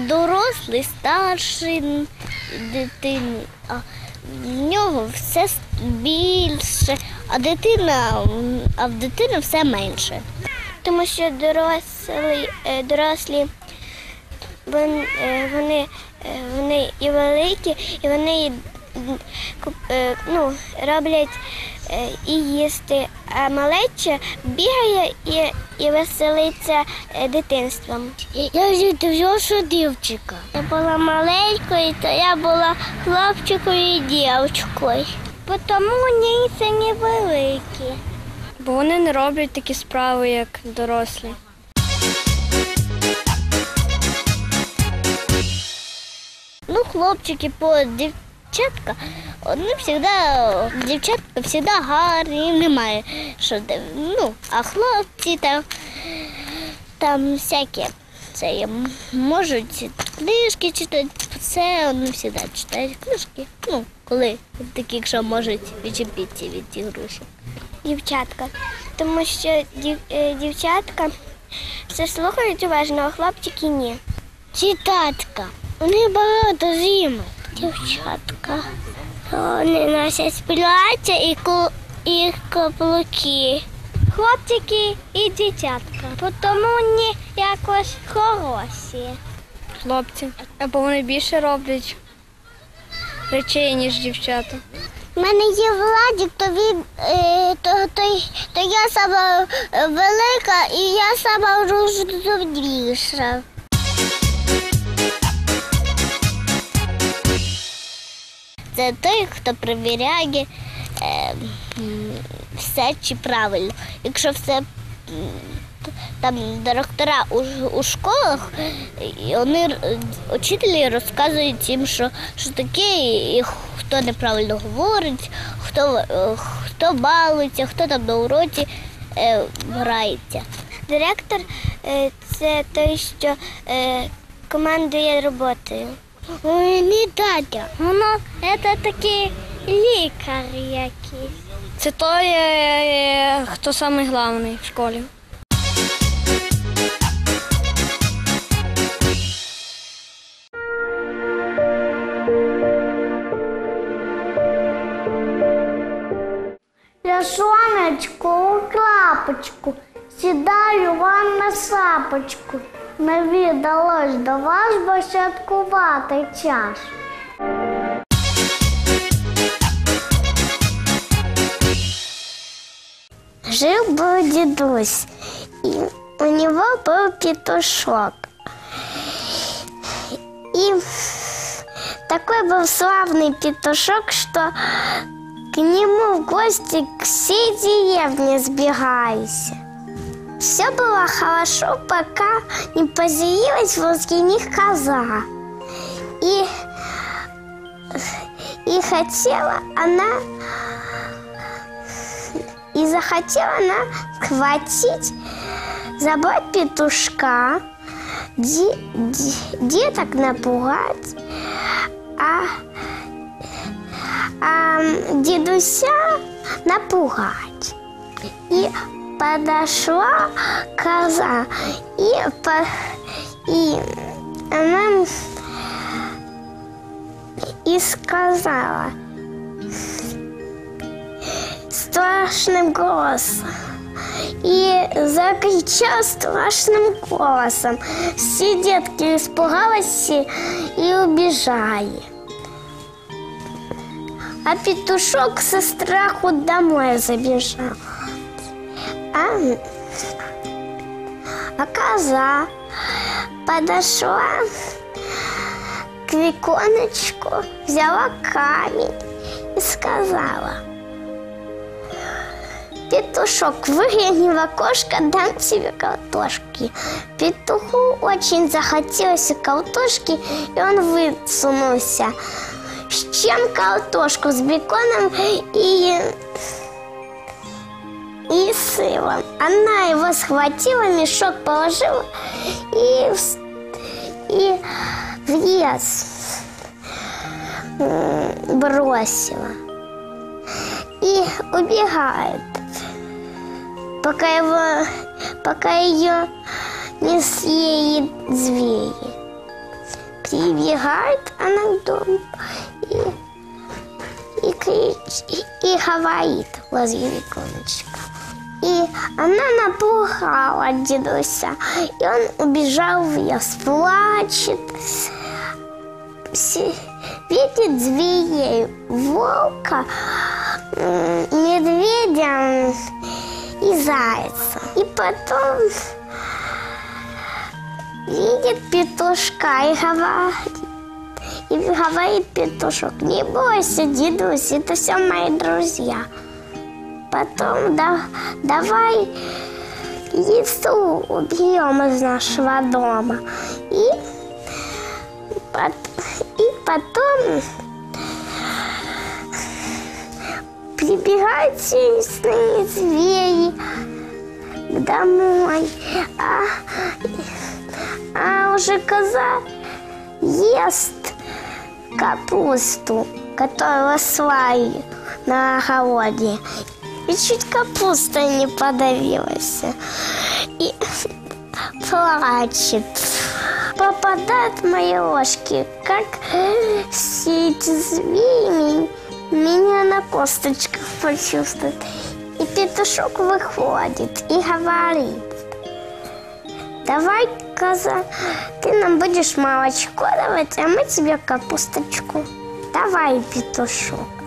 дорослий, старший дитини, а в нього все більше, а дитина, а в дитини все менше. Тому що дорослі, е, дорослі е, вони, е, вони і великі, і вони ну, роблять е, і їсти, а малеча бігає і, і веселиться е, дитинством. Я вже що дівчинка. Я була маленькою, то я була хлопчикою і дівчинкою. Тому вони це не великі. Бо вони не роблять такі справи, як дорослі. Ну, хлопчики по дівчатка, вони завжди, дівчатка завжди гарні, їм немає що ну, а хлопці там, там всякі. Це є, можуть книжки читати, все вони завжди читають книжки. Ну, коли такі, якщо можуть відчепитися від ігрушок. Дівчатка. Тому що дів, е, дівчатка все слухають уважно, а хлопчики ні. Читатка. Вони багато зими. Дівчатка. Вони носять плаття і, ку... і каблуки. Хлопчики і дівчатка. Тому вони якось хороші. Хлопці. Або вони більше роблять речей, ніж дівчата. У мене є Владик, то він е, то, то, то я сама е, велика і я сама розумніша. Це той, хто перевіряє е, все чи правильно. Якщо все там директора у, у школах, і вони учителі розказують їм, що, що таке, і хто неправильно говорить, хто, е, хто балується, хто там на уроці е, грається. Директор е, це той, що е, командує роботою. Ой, не дядя, воно це такий лікар якийсь. Це той, е, хто самий головний в школі. Я сонечко у клапочку, сідаю вам на сапочку. Не віддалось до вас, бо святкувати час. Жил был дедусь, и у него был петушок. И такой был славный петушок, что к нему в гости к всей деревне сбегались. Все было хорошо, пока не появилась возле них коза. И, и хотела она, и захотела она схватить, забрать петушка, де- де- деток напугать, а а дедуся напугать. И подошла коза, и, по, и она и сказала страшным голосом. И закричал страшным голосом. Все детки испугались и убежали. А петушок со страху домой забежал. А, а коза подошла к виконечку, взяла камень и сказала. Петушок, выгляни в окошко, дам тебе картошки. Петуху очень захотелось картошки, и он высунулся. С чем картошку? С беконом и сыром. Она его схватила, мешок положила и, и в лес бросила. И убегает, пока его, пока ее не съедет звери. прибегает она к дому и, и, крич, и, говорит возле иконочка. И она напугала дедуся, и он убежал в лес, плачет, видит зверей, волка, медведя и зайца. И потом видит петушка и говорит, и говорит петушок, не бойся, дедусь, это все мои друзья. Потом да, давай лису убьем из нашего дома. И, и потом прибегают все лесные звери домой. А, а уже коза ест капусту, которую росла на огороде. И чуть капуста не подавилась. И плачет. Попадают мои ложки, как все эти звери меня на косточках почувствуют. И петушок выходит и говорит, давай, коза, ты нам будешь молочко давать, а мы тебе капусточку. Давай, петушок.